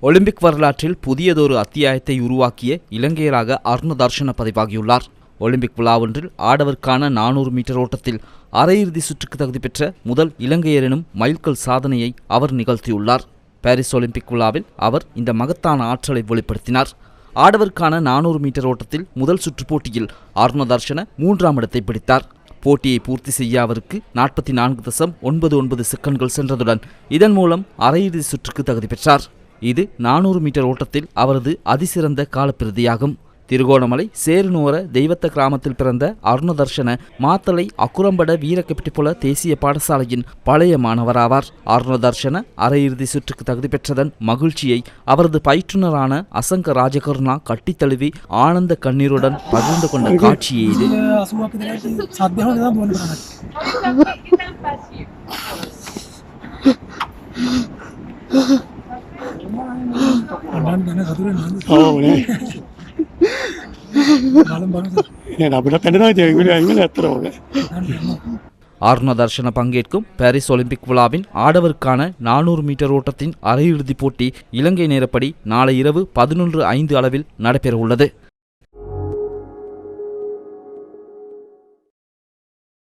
Olympic வரலாற்றில் புதியதொரு அத்தியாயத்தை உருவாக்கிய இலங்கையராக அருண தர்ஷன பதிவாகியுள்ளார். ஒலிம்பிக் விழா ஒன்றில் ஆடவருக்கான நானூறு மீட்டர் ஓட்டத்தில் அரையிறுதி சுற்றுக்கு தகுதி பெற்ற முதல் இலங்கையர் எனும் மைல்கல் சாதனையை அவர் நிகழ்த்தியுள்ளார். பாரிஸ் ஒலிம்பிக் விழாவில் அவர் இந்த மகத்தான ஆற்றலை வெளிப்படுத்தினார். ஆடவருக்கான நானூறு மீட்டர் ஓட்டத்தில் முதல் சுற்று போட்டியில் அருண தர்ஷன மூன்றாம் இடத்தை பிடித்தார். போட்டியை பூர்த்தி செய்ய அவருக்கு நாற்பத்தி நான்கு தசம் ஒன்பது ஒன்பது செகண்ட்கள் சென்றதுடன் இதன் மூலம் அரையிறுதி சுற்றுக்கு தகுதி பெற்றார். இது நானூறு மீட்டர் ஓட்டத்தில் அவரது அதிசிறந்த காலப்பிரதியாகும். திருகோணமலை சேருநூர தெய்வத்த கிராமத்தில் பிறந்த அருணதர்ஷன மாத்தளை அக்குரம்பட வீரகெப்டிபுல தேசிய பாடசாலையின் பழைய மாணவராவார். அருணதர்ஷன அரையிறுதி சுற்றுக்கு தகுதி பெற்றதன் மகிழ்ச்சியை அவரது பயிற்றுனரான அசங்க ராஜகருணா கட்டித்தழுவி ஆனந்த கண்ணீருடன் பகிர்ந்து கொண்ட காட்சியே இது. ஆ බල අපිට පැටනවා ජයවිල ඇඟල ඇත්තර ඕන ஆர்ண தர்ஷன பங்கேற்கும் பாரிஸ் ஒலிம்பிக் விழாவின் ஆடவருக்கான நானூறு மீட்டர் ஓட்டத்தின் அரையிறுதிப் போட்டி இலங்கை நேரப்படி நாளை இரவு பதினொன்று ஐந்து அளவில் நடைபெறவுள்ளது